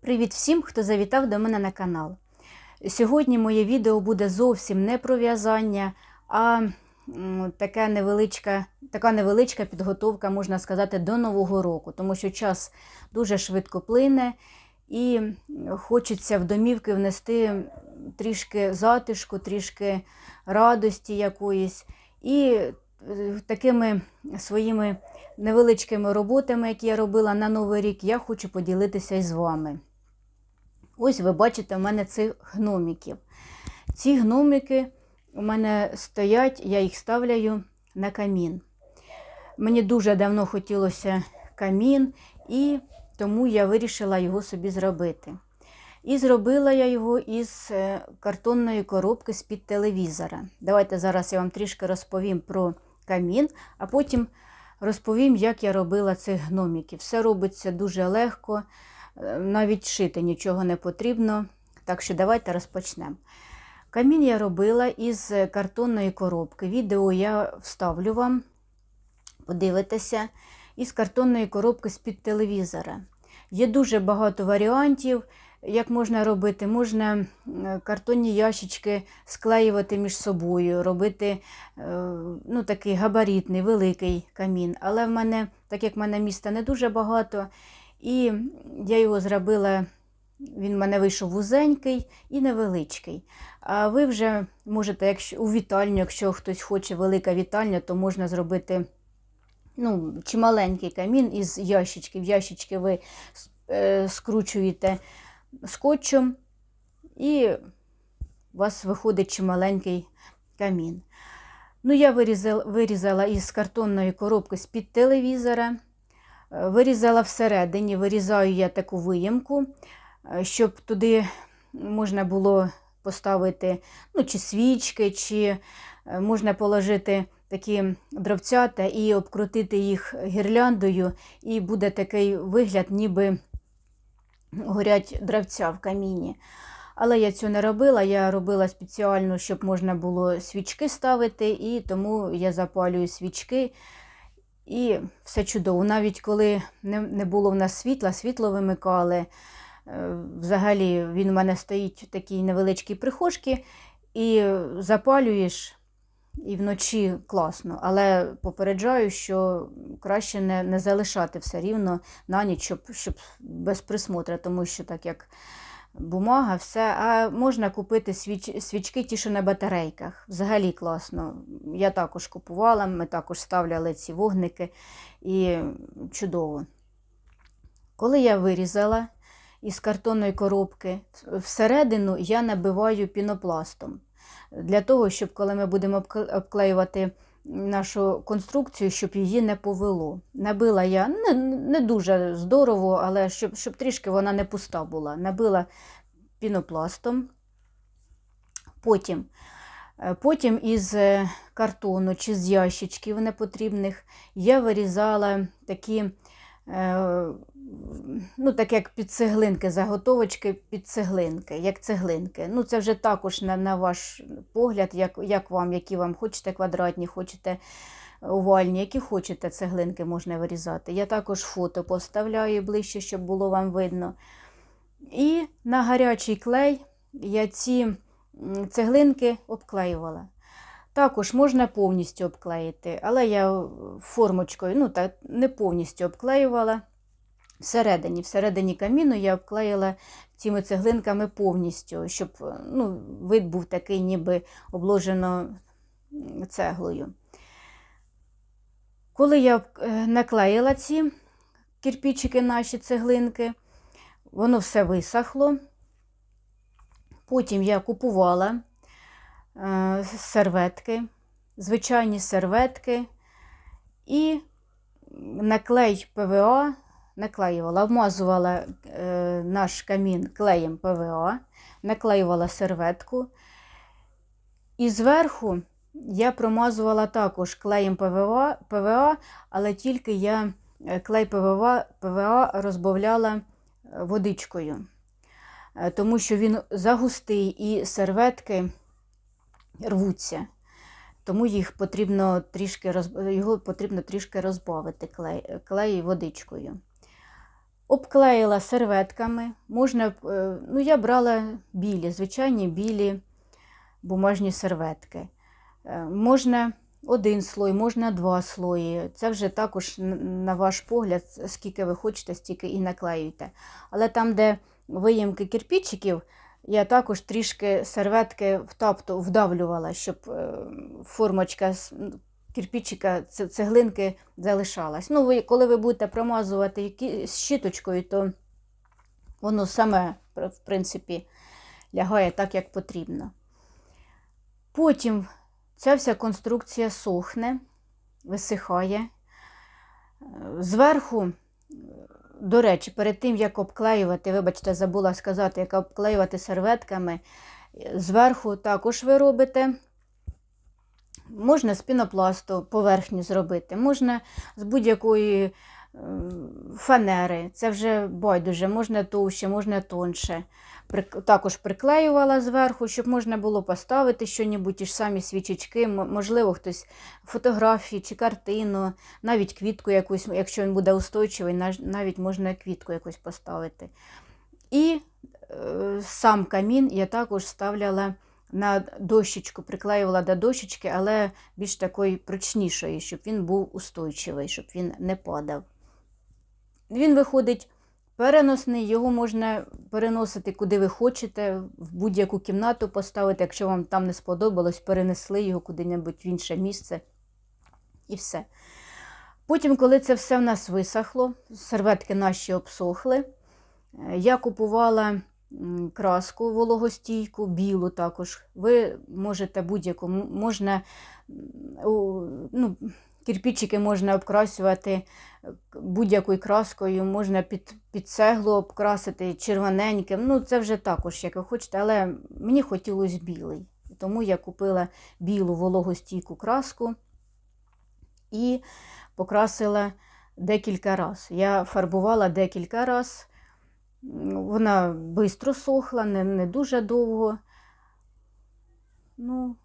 Привіт всім, хто завітав до мене на канал. Сьогодні моє відео буде зовсім не про в'язання, а така невеличка, така невеличка підготовка, можна сказати, до Нового року, тому що час дуже швидко плине і хочеться в домівки внести трішки затишку, трішки радості якоїсь. І е, такими своїми невеличкими роботами, які я робила на Новий рік, я хочу поділитися із вами. Ось ви бачите в мене цих гномиків. Ці гномики у мене стоять, я їх ставляю на камін. Мені дуже давно хотілося камін, і тому я вирішила його собі зробити. І зробила я його із е, картонної коробки з-під телевізора. Давайте зараз я вам трішки розповім про камін, а потім розповім, як я робила цих гномиків. Все робиться дуже легко, навіть шити нічого не потрібно. Так що давайте розпочнемо. Камін я робила із картонної коробки. Відео я вставлю вам, подивитеся, із картонної коробки з-під телевізора. Є дуже багато варіантів, як можна робити. Можна е, картонні ящички склеювати між собою, робити е, ну, такий габаритний, великий камін. Але в мене, так як в мене міста не дуже багато, і я його зробила. Він в мене вийшов вузенький і невеличкий. А ви вже можете, якщо у вітальню, якщо хтось хоче велика вітальня, то можна зробити ну, чималенький камін із ящичків. Ящички ви е, скручуєте скотчем, і у вас виходить чималенький камін. Ну, я вирізала, вирізала із картонної коробки з-під телевізора. Вирізала всередині, вирізаю я таку виємку, е, щоб туди можна було поставити ну, чи свічки, чи е, можна положити такі дровцята і обкрутити їх гірляндою, і буде такий вигляд, ніби горять дровця в каміні. Але я цього не робила, я робила спеціально, щоб можна було свічки ставити, і тому я запалюю свічки. І все чудово. Навіть коли не, було в нас світла, світло вимикали. Е, Взагалі він у мене стоїть в такій невеличкій прихожці, і запалюєш, і вночі класно. Але попереджаю, що краще не, не залишати все рівно на ніч, щоб, щоб без присмотру, тому що так як бумага, все. А можна купити свіч, свічки ті, що на батарейках. Взагалі класно. Я також купувала, ми також ставляли ці вогники і чудово. Коли я вирізала із картонної коробки, всередину я набиваю пінопластом. Для того, щоб коли ми будемо обклеювати нашу конструкцію, щоб її не повело. Набила я не, не дуже здорово, але щоб, щоб трішки вона не пуста була. Набила пінопластом. Потім, е, потім із е, картону чи з ящичків непотрібних я вирізала такі, ну, так як під цеглинки, заготовочки під цеглинки, як цеглинки. Ну, це вже також на, на ваш погляд, як, як вам, які вам хочете квадратні, хочете овальні, які хочете цеглинки можна вирізати. Я також фото поставляю ближче, щоб було вам видно. І на гарячий клей я ці цеглинки обклеювала. Також можна повністю обклеїти, але я формочкою ну, так, не повністю обклеювала. Всередині, всередині каміну я обклеїла цими цеглинками повністю, щоб ну, вид був такий, ніби обложено цеглою. Коли я е, наклеїла ці кирпичики, наші цеглинки, воно все висохло. Потім я купувала е, серветки, звичайні серветки і наклей ПВА наклеювала, обмазувала е, наш камін клеєм ПВА, наклеювала серветку. І зверху я промазувала також клеєм ПВА, ПВА але тільки я е, клей ПВА, ПВА розбавляла е, водичкою, Е, тому що він загустий і серветки рвуться. Тому їх потрібно трішки його потрібно трішки розбавити клей, клей водичкою. обклеїла серветками. Можна, е, ну, я брала білі, звичайні білі бумажні серветки. Е, Можна один слой, можна два слої. Це вже також на ваш погляд, скільки ви хочете, стільки і наклеюйте. Але там, де виїмки кирпичиків, я також трішки серветки втапту, вдавлювала, щоб е, формочка з кирпичика, цеглинки залишалась. Ну, ви, коли ви будете промазувати які, з щіточкою, то воно саме, в принципі, лягає так, як потрібно. Потім ця вся конструкція сохне, висихає. Е, Зверху, до речі, перед тим, як обклеювати, вибачте, забула сказати, як обклеювати серветками, зверху також ви робите. Можна з пінопласту поверхню зробити, можна з будь-якої фанери. Це вже байдуже, можна товще, можна тонше. Також приклеювала зверху, щоб можна було поставити щось, ті ж самі свічечки, можливо, хтось фотографії чи картину, навіть квітку якусь, якщо він буде устойчивий, навіть можна квітку якусь поставити. І е, сам камін я також ставляла на дощечку, приклеювала до дощечки, але більш такої прочнішої, щоб він був устойчивий, щоб він не падав. Він виходить переносний, його можна переносити куди ви хочете, в будь-яку кімнату поставити, якщо вам там не сподобалось, перенесли його куди-небудь в інше місце. І все. Потім, коли це все в нас висохло, серветки наші обсохли, е, я купувала краску вологостійку, білу також. Ви можете будь-яку, можна ну, кирпичики можна обкрасювати е, будь-якою краскою, можна під, під цеглу обкрасити червоненьким. Ну, це вже також, як ви хочете, але мені хотілося білий. Тому я купила білу вологостійку краску і покрасила декілька разів. Я фарбувала декілька разів. Вона швидко сохла, не, не дуже довго. Ну,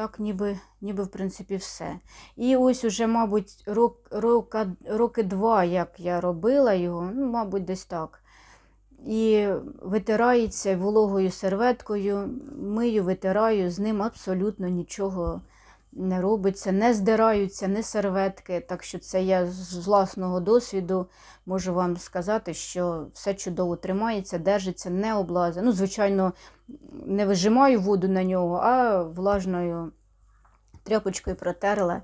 так, ніби, ніби, в принципі, все. І ось уже, мабуть, рок, рока, роки два, як я робила його, ну, мабуть, десь так. І витирається вологою серветкою, мию, витираю, з ним абсолютно нічого не робиться, не здираються, не серветки. Так що це я з власного досвіду можу вам сказати, що все чудово тримається, держиться, не облазить. Ну, звичайно, не вижимаю воду на нього, а влажною тряпочкою протерла.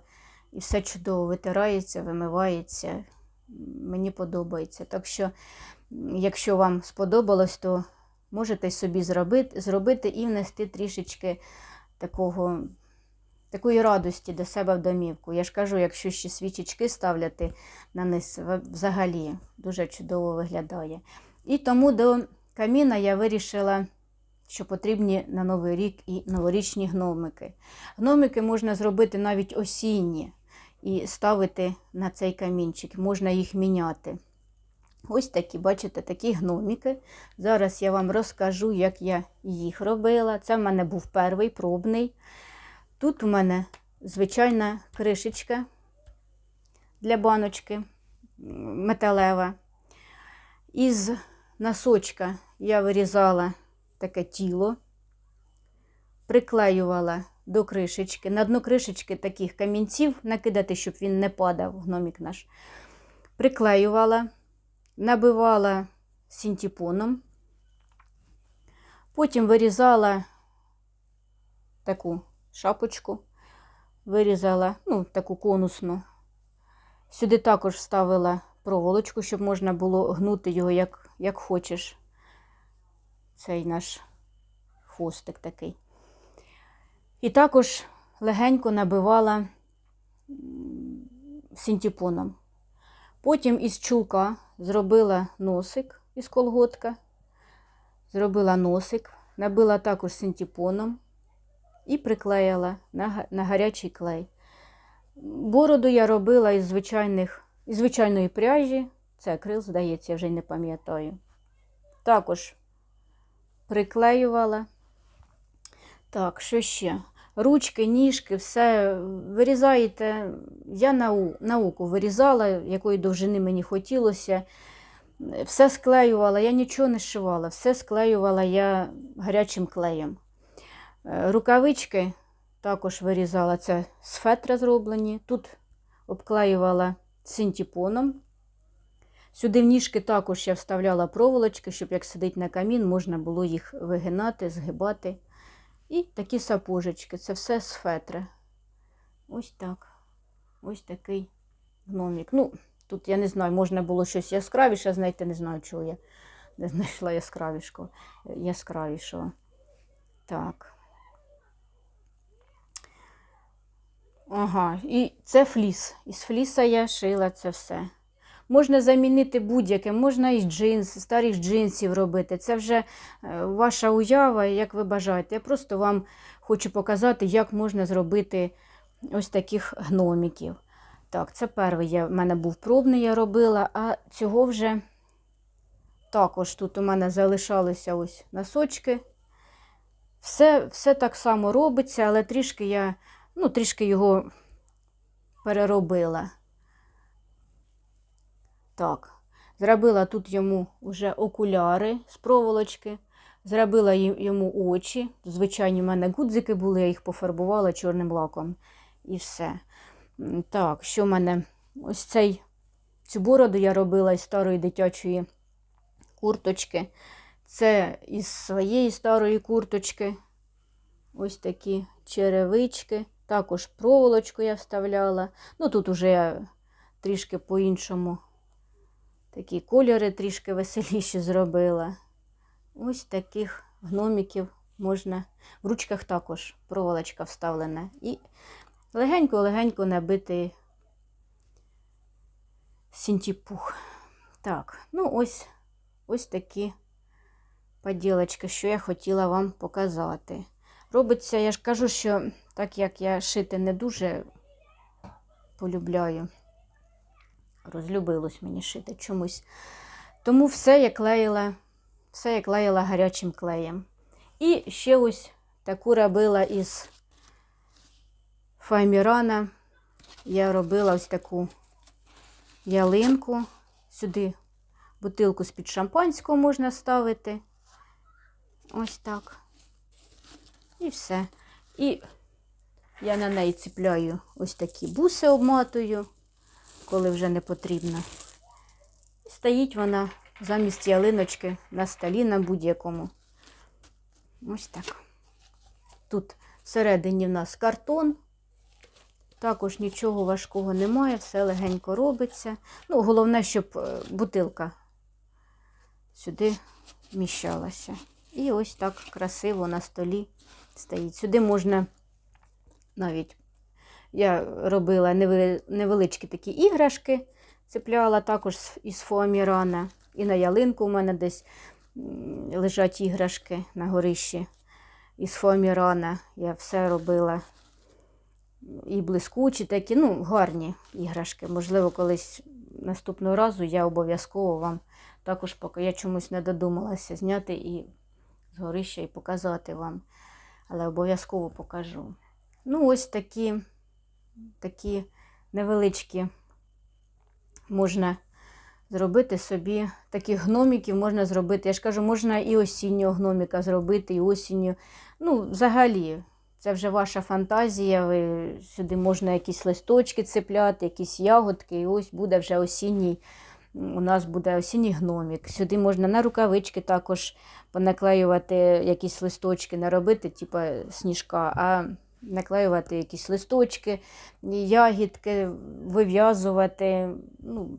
І все чудово витирається, вимивається. Мені подобається. Так що, якщо вам сподобалось, то можете собі зробити, зробити і внести трішечки такого, такої радості до себе в домівку. Я ж кажу, якщо ще свічечки ставляти на низ, взагалі дуже чудово виглядає. І тому до каміна я вирішила, що потрібні на Новий рік і новорічні гномики. Гномики можна зробити навіть осінні і ставити на цей камінчик, можна їх міняти. Ось такі, бачите, такі гномики. Зараз я вам розкажу, як я їх робила. Це в мене був перший пробний. Тут у мене звичайна кришечка для баночки металева. Із носочка я вирізала таке тіло, приклеювала до кришечки. На дно кришечки таких камінців накидати, щоб він не падав, гномік наш. Приклеювала, набивала синтепоном. Потім вирізала таку шапочку, вирізала, ну, таку конусну. Сюди також вставила проволочку, щоб можна було гнути його як, як хочеш. Цей наш хвостик такий. І також легенько набивала синтепоном. Потім із чулка зробила носик із колготка, зробила носик, набила також синтепоном і приклеїла на, на гарячий клей. Бороду я робила із, звичайних, із звичайної пряжі. Це акрил, здається, я вже й не пам'ятаю. Також приклеювала. Так, що ще? Ручки, ніжки, все вирізаєте. Я на, у- на око вирізала, якої довжини мені хотілося. Все склеювала, я нічого не шивала, все склеювала я гарячим клеєм. Е, Рукавички також вирізала це з фетра зроблені. Тут обклеювала синтепоном. Сюди в ніжки також я вставляла проволочки, щоб як сидить на камін, можна було їх вигинати, згибати. І такі сапожечки. Це все з фетра. Ось так. Ось такий гномик. Ну, тут я не знаю, можна було щось яскравіше знайти, не знаю, чого я не знайшла яскравішого. Так. Ага, і це фліс. Із фліса я шила це все. Можна замінити будь-яке, можна із джинс, старих джинсів робити. Це вже е, ваша уява, як ви бажаєте. Я просто вам хочу показати, як можна зробити ось таких гномиків. Так, це перший я, в мене був пробний, я робила, а цього вже також тут у мене залишалися ось носочки. Все, все так само робиться, але трішки я, ну, трішки його переробила. Так, зробила тут йому вже окуляри з проволочки, зробила йому очі. Звичайні в мене гудзики були, я їх пофарбувала чорним лаком. І все. Так, що в мене? Ось цей, цю бороду я робила із старої дитячої курточки. Це із своєї старої курточки. Ось такі черевички. Також проволочку я вставляла. Ну, тут уже трішки по-іншому такі кольори трішки веселіші зробила. Ось таких гномиків можна. В ручках також проволочка вставлена. І легенько-легенько набитий синтіпух. Так, ну ось, ось такі поділочки, що я хотіла вам показати. Робиться, я ж кажу, що так як я шити не дуже полюбляю, розлюбилось мені шити чомусь. Тому все я клеїла, все я клеїла гарячим клеєм. І ще ось таку робила із файмірана. Я робила ось таку ялинку. Сюди бутилку з-під шампанського можна ставити. Ось так. І все. І я на неї ціпляю ось такі буси обматую, коли вже не потрібно. І стоїть вона замість ялиночки на столі на будь-якому. Ось так. Тут всередині в нас картон. Також нічого важкого немає, все легенько робиться. Ну, головне, щоб е, бутилка сюди вміщалася. І ось так красиво на столі стоїть. Сюди можна навіть я робила невеличкі такі іграшки, цепляла також із фоамірана. І на ялинку у мене десь лежать іграшки на горищі із фоамірана. Я все робила. І блискучі такі, ну, гарні іграшки. Можливо, колись наступного разу я обов'язково вам також поки я чомусь не додумалася зняти і з горища і показати вам. Але обов'язково покажу. Ну, ось такі, такі невеличкі можна зробити собі. Таких гномиків можна зробити. Я ж кажу, можна і осіннього гноміка зробити, і осінню. Ну, взагалі, це вже ваша фантазія. Ви, сюди можна якісь листочки цепляти, якісь ягодки, і ось буде вже осінній. У нас буде осінній гномік. Сюди можна на рукавички також понаклеювати якісь листочки, не робити, типу сніжка, а наклеювати якісь листочки, ягідки, вив'язувати. Ну,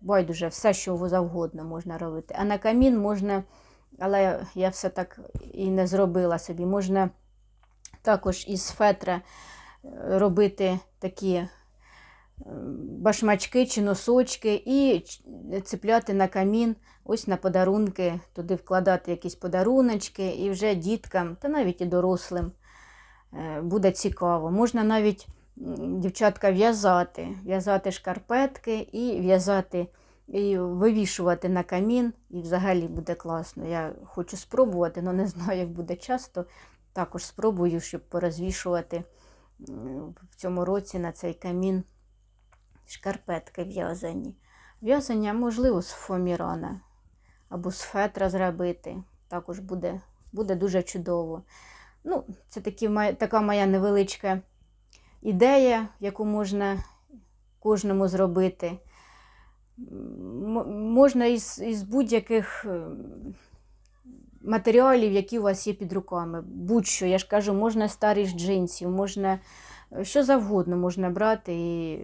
байдуже, все, що завгодно можна робити. А на камін можна, але я все так і не зробила собі. Можна також із фетра робити такі башмачки чи носочки і цепляти на камін, ось на подарунки, туди вкладати якісь подаруночки, і вже діткам, та навіть і дорослим е, буде цікаво. Можна навіть дівчатка в'язати, в'язати шкарпетки і в'язати, і вивішувати на камін, і взагалі буде класно. Я хочу спробувати, але не знаю, як буде часто. Також спробую, щоб порозвішувати в цьому році на цей камін шкарпетки в'язані. В'язання можливо з фомірана або з фетра зробити. Також буде, буде дуже чудово. Ну, це такі, така моя невеличка ідея, яку можна кожному зробити. Можна із, із будь-яких е, матеріалів, які у вас є під руками. Будь-що, я ж кажу, можна старі з джинсів, можна е, що завгодно можна брати і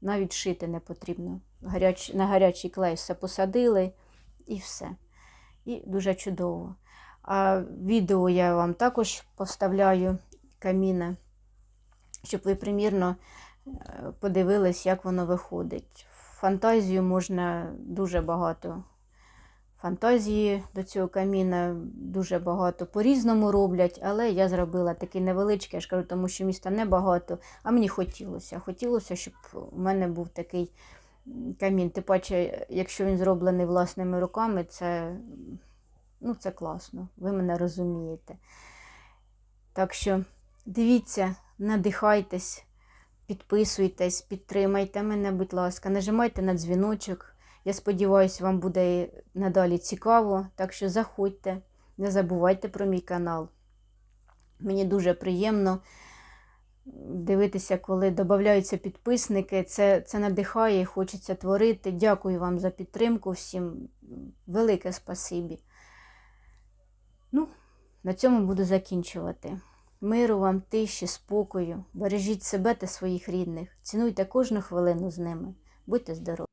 навіть шити не потрібно. Гаряч, на гарячий клей все посадили і все. І дуже чудово. А відео я вам також поставляю каміна, щоб ви примірно е, подивились, як воно виходить. Фантазію можна дуже багато. Фантазії до цього каміна дуже багато по-різному роблять, але я зробила такий невеличкий, я ж кажу, тому що міста небагато, а мені хотілося. Хотілося, щоб у мене був такий камін. Тим паче, якщо він зроблений власними руками, це, ну, це класно. Ви мене розумієте. Так що дивіться, надихайтесь, підписуйтесь, підтримайте мене, будь ласка, нажимайте на дзвіночок. Я сподіваюся, вам буде надалі цікаво. Так що заходьте, не забувайте про мій канал. Мені дуже приємно дивитися, коли додаються підписники. Це, це надихає, хочеться творити. Дякую вам за підтримку. Всім велике спасибі. Ну, на цьому буду закінчувати. Миру вам, тиші, спокою. Бережіть себе та своїх рідних. Цінуйте кожну хвилину з ними. Будьте здорові!